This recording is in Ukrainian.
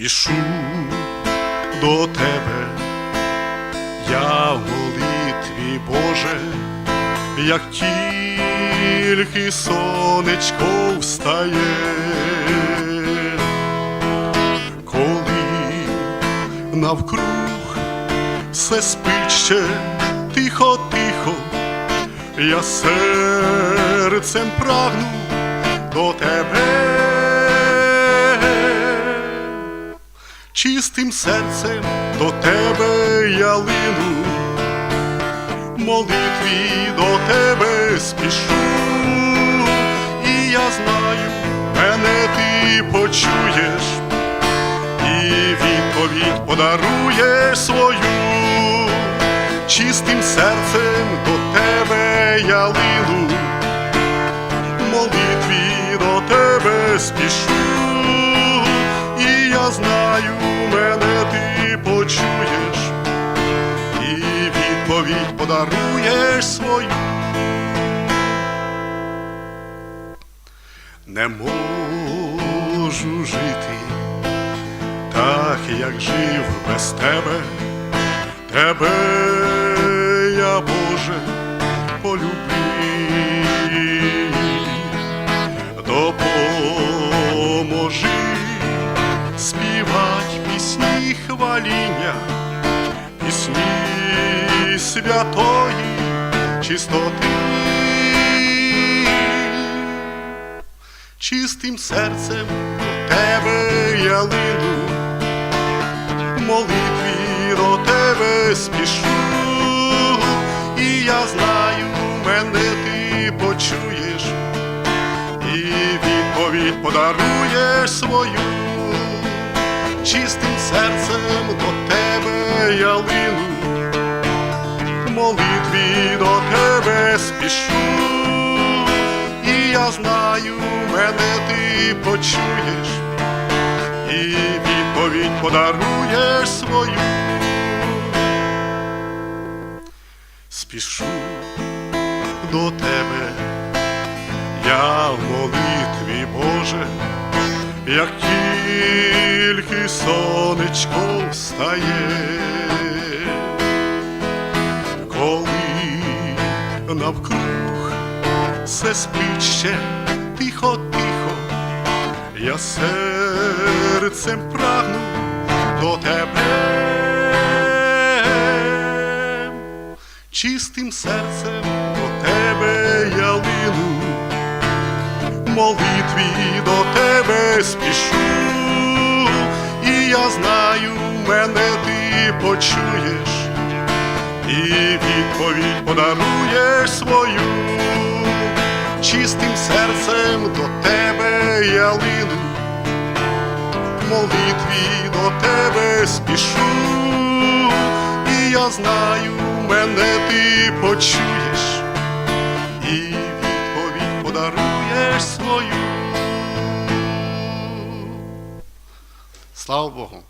спішу до тебе, я в молитві Боже, як тільки сонечко встає, коли навкруг все спить ще тихо-тихо, я серцем прагну до тебе. Чистим серцем до тебе я лину, молитві до тебе спішу, і я знаю, мене ти почуєш, і відповідь подаруєш свою, чистим серцем до тебе я лину, молитві до тебе спішу, знаю, відповідь подаруєш свою. Не можу жити так, як жив без тебе, тебе я, Боже, полюбив, допоможи співать пісні хваління, пісні святої чистоти. Чистим серцем до тебе я лину, в молитві до тебе спішу, і я знаю, мене ти почуєш, і відповідь подаруєш свою, чистим серцем до тебе я лину, молитві до тебе спішу, і я знаю, мене ти почуєш, і відповідь подаруєш свою. Спішу до тебе, я в молитві Боже, як тільки сонечко встає, навкруг. Все спить ще. Тихо-тихо, я серцем прагну до тебе, чистим серцем до тебе я лину, молитві до тебе спішу, і я знаю, мене ти почуєш і відповідь подаруєш свою, чистим серцем до тебе я лину, молитві до тебе спішу, і я знаю, мене ти почуєш, і відповідь подаруєш свою. Слава Богу!